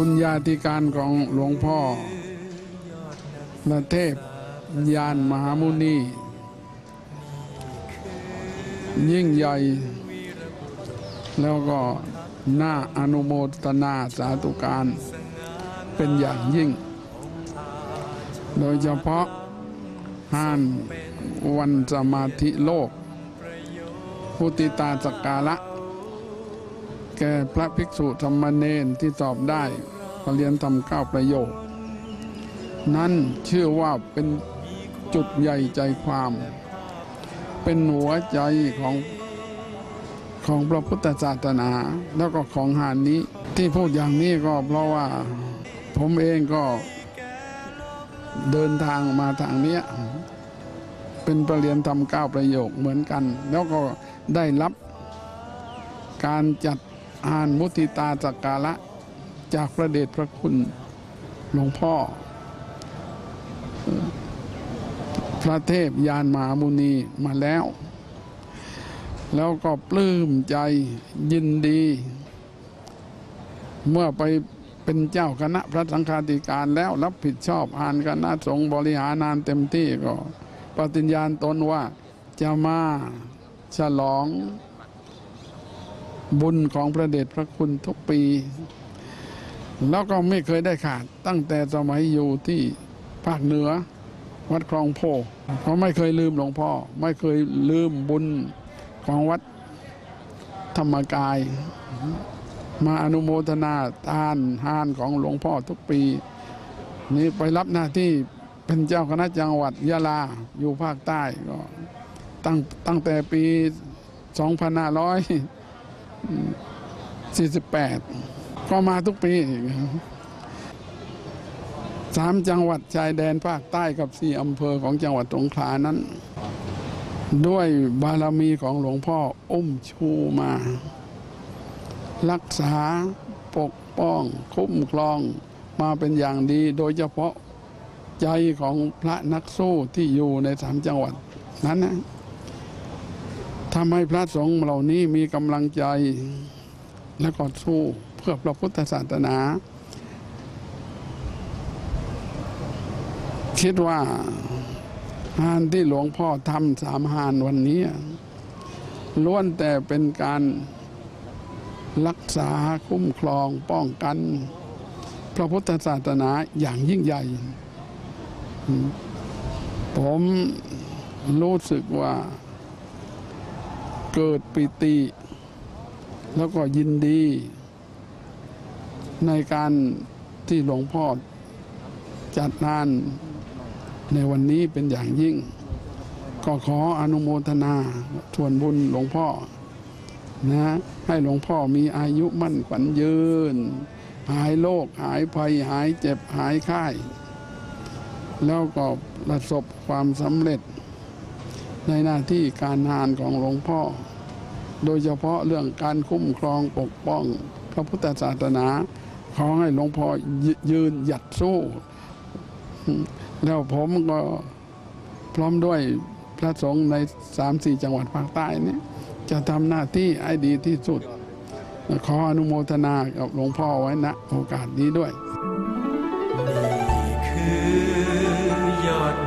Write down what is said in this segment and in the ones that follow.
ุญญาธิการของหลวงพ่อประเทพยานมหามุนี ยิ่งใหญ่ แล้วก็น่าอนุโมทนาสาธุการเป็นอย่างยิ่ง โดยเฉพาะห้านวันสมาธิโลก พุติตาสักการะ แก่พระภิกษุธรรมเนนที่สอบได้ปรเรียนทำเก้าประโยค นั้นชื่อว่าเป็นจุดใหญ่ใจความ เป็นหัวใจของของพระพุทธศาสนาแล้วก็ของหานนี้ที่พูดอย่างนี้ก็เพราะว่าผมเองก็เดินทางมาทางเนี้ยเป็นประเรียนทำเก้าประโยคเหมือนกัน แล้วก็ได้รับการจัด อ่านมุติตาสักการะจากพระเดชพระคุณหลวงพ่อ พระเทพยานมหามุนีมาแล้ว แล้วก็ปลื้มใจยินดี เมื่อไปเป็นเจ้าคณะพระสังฆาธิการแล้วรับผิดชอบอ่านคณะสงฆ์บริหารงานเต็มที่ก็ปฏิญญาณตนว่าจะมาฉลอง บุญของพระเดชพระคุณทุกปี แล้วก็ไม่เคยได้ขาด ตั้งแต่สมัยอยู่ที่ภาคเหนือ วัดคลองโพเขาไม่เคยลืมหลวงพ่อ ไม่เคยลืมบุญของวัดธรรมกาย มาอนุโมทนาทานทานของหลวงพ่อทุกปี นี่ไปรับหน้าที่เป็นเจ้าคณะจังหวัดยะลาอยู่ภาคใต้ก็ตั้งตั้งแต่ปี 48 ก็มาทุกปีสามจังหวัดชายแดนภาคใต้กับสี่อำเภอของจังหวัดสงขลานั้น ด้วยบารมีของหลวงพ่ออุ้มชูมา รักษาปกป้อง คุ้มครองมาเป็นอย่างดี โดยเฉพาะใจของพระนักสู้ที่อยู่ในสามจังหวัดนั้นนะ ทำให้พระสงฆ์เหล่านี้มีกำลังใจและก็สู้เพื่อพระพุทธศาสนา คิดว่างานที่หลวงพ่อทำสามหานวันนี้ล้วนแต่เป็นการรักษาคุ้มครองป้องกัน พระพุทธศาสนาอย่างยิ่งใหญ่ ผมรู้สึกว่า เกิดปิติ แล้วก็ยินดี ในการที่หลวงพ่อจัดงานในวันนี้เป็นอย่างยิ่ง ก็ขออนุโมทนาส่วนบุญหลวงพ่อนะให้หลวงพ่อมีอายุมั่นขวัญยืน หายโรคหายภัยหายเจ็บหายไข้แล้วก็ประสบความสำเร็จ ในหน้าที่การงานของหลวงพ่อ โดยเฉพาะเรื่องการคุ้มครองปกป้อง พระพุทธศาสนาขอให้หลวงพ่อยืนหยัดสู้ แล้วผมก็พร้อมด้วยพระสงฆ์ในสามสี่จังหวัดภาคใต้นี้จะทำหน้าที่ให้ดีที่สุด ขออนุโมทนากับหลวงพ่อไว้ณโอกาสนี้ด้วย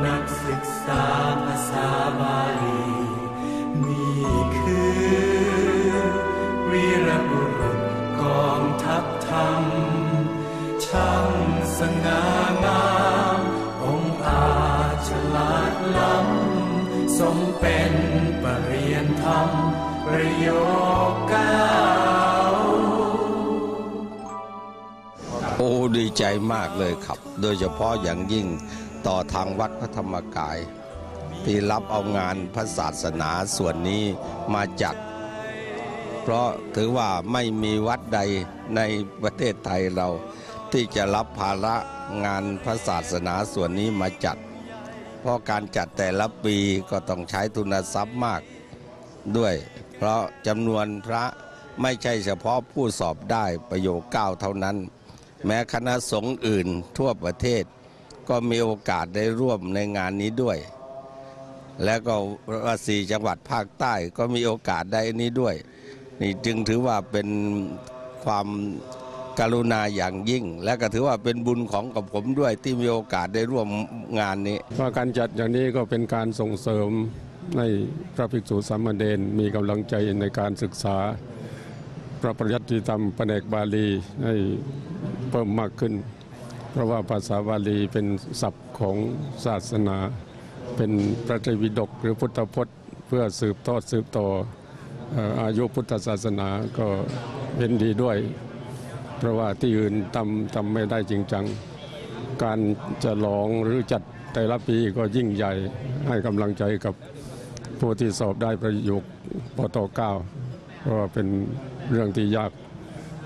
นักศึกษาภาษาบาลีนี่คือวีรบุรุษกองทัพธรรม ช่างสง่างามองอาจฉลาดล้ำสมเป็นปรริยนธรรม ประโยคเก้าโอ้ดีใจมากเลยครับ โดยเฉพาะอย่างยิ่ง ต่อทางวัดพระธรรมกาย ที่รับเอางานพระศาสนาส่วนนี้มาจัด เพราะถือว่าไม่มีวัดใดในประเทศไทยเรา ที่จะรับภาระงานพระศาสนาส่วนนี้มาจัด เพราะการจัดแต่ละปีก็ต้องใช้ทุนทรัพย์มากด้วย เพราะจำนวนพระไม่ใช่เฉพาะผู้สอบได้ประโยคเก้าเท่านั้น แม้คณะสงฆ์อื่นทั่วประเทศ ก็มีโอกาสได้ร่วมในงานนี้ด้วย และก็ว่าสี่จังหวัดภาคใต้ก็มีโอกาสได้นี้ด้วย นี่จึงถือว่าเป็นความกรุณาอย่างยิ่ง และก็ถือว่าเป็นบุญของกับผมด้วยที่มีโอกาสได้ร่วมงานนี้าการจัดอย่างนี้ก็เป็นการส่งเสริมให้พระภิกษุสามเณรมีกำลังใจในการศึกษา พระปริยัติธรรมแผนกบาลีให้เพิ่มมากขึ้น เพราะว่าภาษาบาลีเป็นศัพท์ของศาสนา เป็นพระไตรปิฎกหรือพุทธพจน์เพื่อสืบทอดสืบต่ออายุพุทธศาสนาก็เห็นดีด้วย เพราะว่าที่อื่นทำทำไม่ได้จริงจัง การจะลองหรือจัดแต่ละปีก็ยิ่งใหญ่ให้กำลังใจกับผู้ที่สอบได้ประโยคปตเก้าเพราะว่าเป็นเรื่องที่ยาก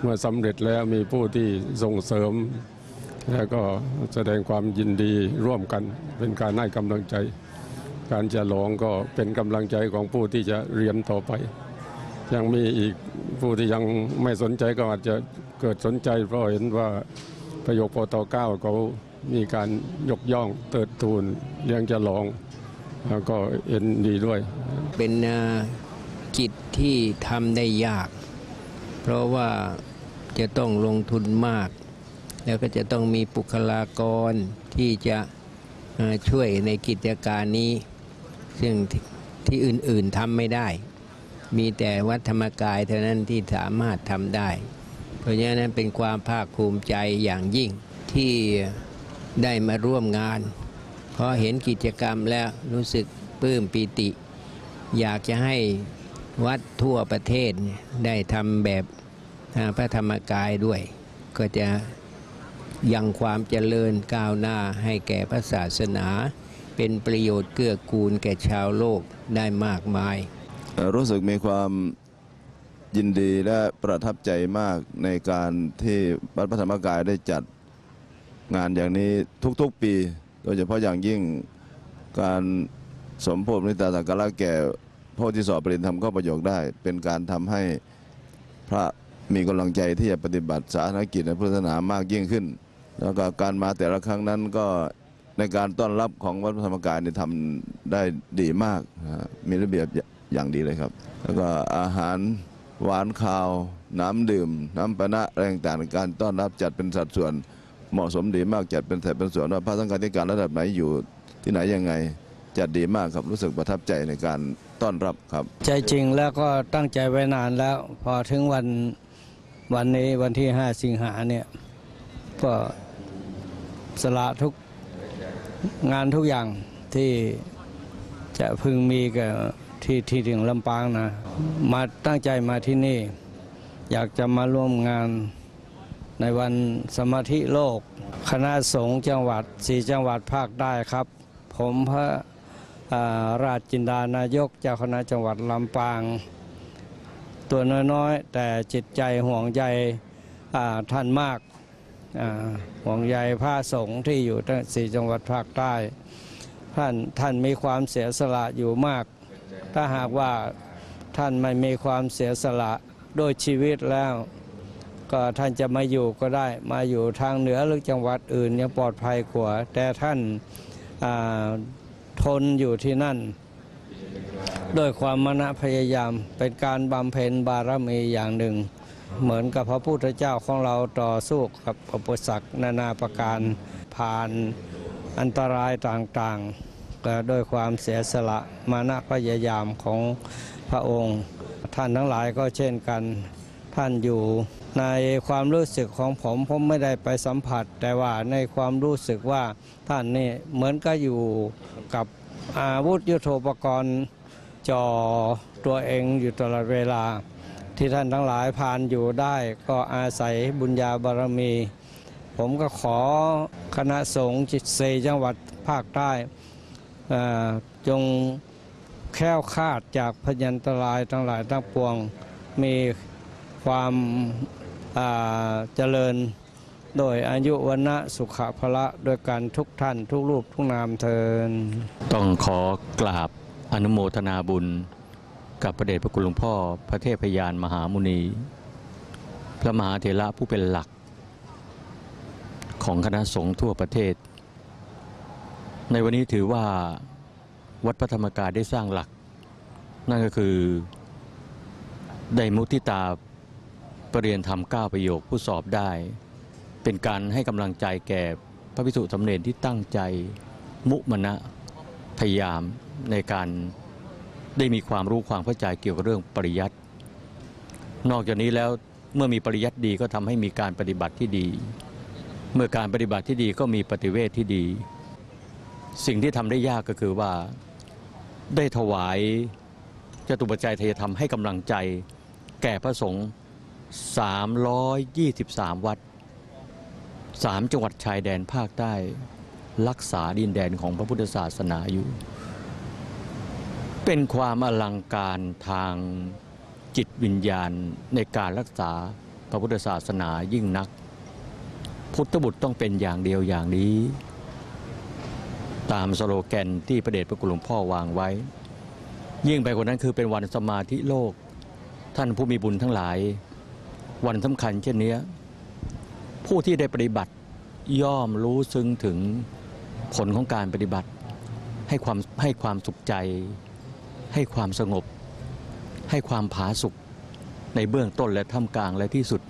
เมื่อสำเร็จแล้วมีผู้ที่ส่งเสริม แล้วก็แสดงความยินดีร่วมกันเป็นการให้กำลังใจ การจะหลงก็เป็นกำลังใจของผู้ที่จะเรียนต่อไป ยังมีอีกผู้ที่ยังไม่สนใจก็อาจจะเกิดสนใจเพราะเห็นว่าประโยคปตเก้าเขามีการยกย่องเติดทูนเลี้ยงจะหลงแล้วก็เห็นดีด้วย เป็นกิจที่ทำได้ยาก เพราะว่าจะต้องลงทุนมาก แล้วก็จะต้องมีบุคลากรที่จะช่วยในกิจการนี้ ซึ่งที่อื่นๆทำไม่ได้ มีแต่วัดธรรมกายเท่านั้นที่สามารถทำได้ เพราะฉะนั้นเป็นความภาคภูมิใจอย่างยิ่งที่ได้มาร่วมงานพอเห็นกิจกรรมแล้วรู้สึกปลื้มปีติ อยากจะให้วัดทั่วประเทศได้ทำแบบพระธรรมกายด้วย ก็จะ ยังความเจริญก้าวหน้าให้แก่พระศาสนา เป็นประโยชน์เกื้อกูลแก่ชาวโลกได้มากมาย รู้สึกมีความยินดีและประทับใจมากในการที่วัดพระธรรมกายได้จัดงานอย่างนี้ทุกๆปี โดยเฉพาะอย่างยิ่งการสมโภชนิตาสักการะแก่ผู้ที่สอบปริญญาธรรมเข้าประโยคได้ เป็นการทำให้พระมีกำลังใจที่จะปฏิบัติสาธารณกิจในพุทธศาสนามากยิ่งขึ้น แล้วก็การมาแต่ละครั้งนั้นก็ในการต้อนรับของวัดพระธรรมกายนี่ทำได้ดีมากมีระเบียบอย่างดีเลยครับ แล้วก็อาหารหวานข้าว น้ำดื่ม น้ำปนะอะไรต่างๆการต้อนรับจัดเป็นสัดส่วนเหมาะสมดีมากจัดเป็นแถบเป็นส่วนว่าพระสังฆาธิการระดับไหนอยู่ที่ไหนยังไงจัดดีมากครับรู้สึกประทับใจในการต้อนรับครับ ใจจริงแล้วก็ตั้งใจไว้นานแล้ว พอถึงวันวันนี้วันที่ 5 สิงหาเนี่ยก็ สละทุกงานทุกอย่างที่จะพึงมีกับที่ที่ถึงลำปางนะ มาตั้งใจมาที่นี่ อยากจะมาร่วมงานในวันสมาธิโลก คณะสงฆ์จังหวัดสี่จังหวัดภาคใต้ครับ ผมพระราชจินดานายกเจ้าคณะจังหวัดลำปาง ตัวน้อยๆ แต่จิตใจห่วงใยท่านมาก ห่วงใยพระสงฆ์ที่อยู่ทั้งสี่จังหวัดภาคใต้ ท่านท่านมีความเสียสละอยู่มาก ถ้าหากว่าท่านไม่มีความเสียสละโดยชีวิตแล้ว ก็ท่านจะมาอยู่ก็ได้มาอยู่ทางเหนือหรือจังหวัดอื่นยังปลอดภัยกว่า แต่ท่านาทนอยู่ที่นั่นด้วยความมณพยายามเป็นการบำเพ็ญบารมีอย่างหนึ่ง เหมือนกับพระพุทธเจ้าของเราต่อสู้กับอุปสรรคนานาประการผ่านอันตรายต่างๆก็ด้วยความเสียสละมานะพยายามของพระองค์ ท่านทั้งหลายก็เช่นกันท่านอยู่ในความรู้สึกของผมผมไม่ได้ไปสัมผัส แต่ว่าในความรู้สึกว่าท่านนี่เหมือนก็อยู่กับอาวุธยุโทโธปกรณ์จ่อตัวเองอยู่ตลอดเวลา ที่ท่านทั้งหลายผ่านอยู่ได้ ก็อาศัยบุญญาบารมี ผมก็ขอคณะสงฆ์จิตเซจังหวัดภาคใต้จงแค้วคาดจากพยันตรายทั้งหลายทั้งปวงมีความเจริญโดยอายุวันนะสุขภละโดยการทุกท่านทุกรูปทุกนามเทิน ต้องขอกราบอนุโมทนาบุญ กับพระเดชพระคุณหลวงพ่อ พระเทพยานมหามุนี พระมหาเถระผู้เป็นหลัก ของคณะสงฆ์ทั่วประเทศ ในวันนี้ถือว่าวัดพระธรรมกายได้สร้างหลัก นั่นก็คือได้มุทิตาปรเรียนธรรมก้าประโยคผู้สอบได้ เป็นการให้กำลังใจแก่พระพิสุสำเร็จที่ตั้งใจมุมนะพยายามในการ ได้มีความรู้ความเข้าใจเกี่ยวกับเรื่องปริยัติ นอกจากนี้แล้วเมื่อมีปริยัติดีก็ทำให้มีการปฏิบัติที่ดี เมื่อการปฏิบัติที่ดีก็มีปฏิเวทที่ดี สิ่งที่ทำได้ยากก็คือว่าได้ถวายจตุปัจจัยทยธรรมให้กำลังใจ แก่พระสงฆ์323 วัด 3 จังหวัดชายแดนภาคใต้ รักษาดินแดนของพระพุทธศาสนาอยู่ เป็นความอลังการทางจิตวิญญาณในการรักษาพระพุทธศาสนายิ่งนัก พุทธบุตรต้องเป็นอย่างเดียวอย่างนี้ ตามสโลแกนที่พระเดชพระคุณหลวงพ่อวางไว้ ยิ่งไปกว่านั้นคือเป็นวันสมาธิโลก ท่านผู้มีบุญทั้งหลาย วันสำคัญเช่นนี้ผู้ที่ได้ปฏิบัติย่อมรู้ซึ้งถึงผลของการปฏิบัติให้ความให้ความสุขใจ ให้ความสงบ ให้ความผาสุกในเบื้องต้นและท่ามกลางและที่สุด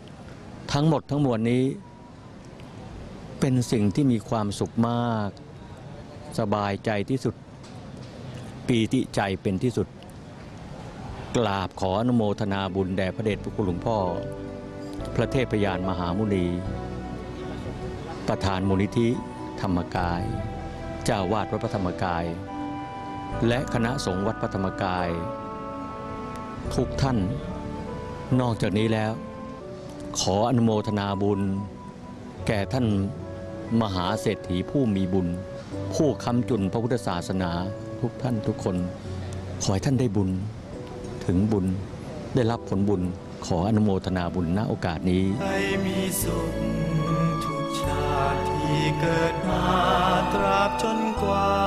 ทั้งหมดทั้งมวลนี้ เป็นสิ่งที่มีความสุขมาก สบายใจที่สุด ปีติใจเป็นที่สุด กราบขออนุโมทนาบุญแด่พระเดชพระคุณหลวงพ่อ พระเทพยานมหามุนี ประธานมูลนิธิธรรมกาย เจ้าวาดวัดพระธรรมกาย และคณะสงฆ์วัดพระธรรมกาย ทุกท่าน นอกจากนี้แล้ว ขออนุโมทนาบุญ แก่ท่านมหาเศรษฐีผู้มีบุญ ผู้ค้ำจุนพระพุทธศาสนาทุกท่านทุกคน ขอให้ท่านได้บุญ ถึงบุญได้รับผลบุญขออนุโมทนาบุญณโอกาสนี้ให้มีสุขทุกชาติที่เกิดมาตราบจนกว่า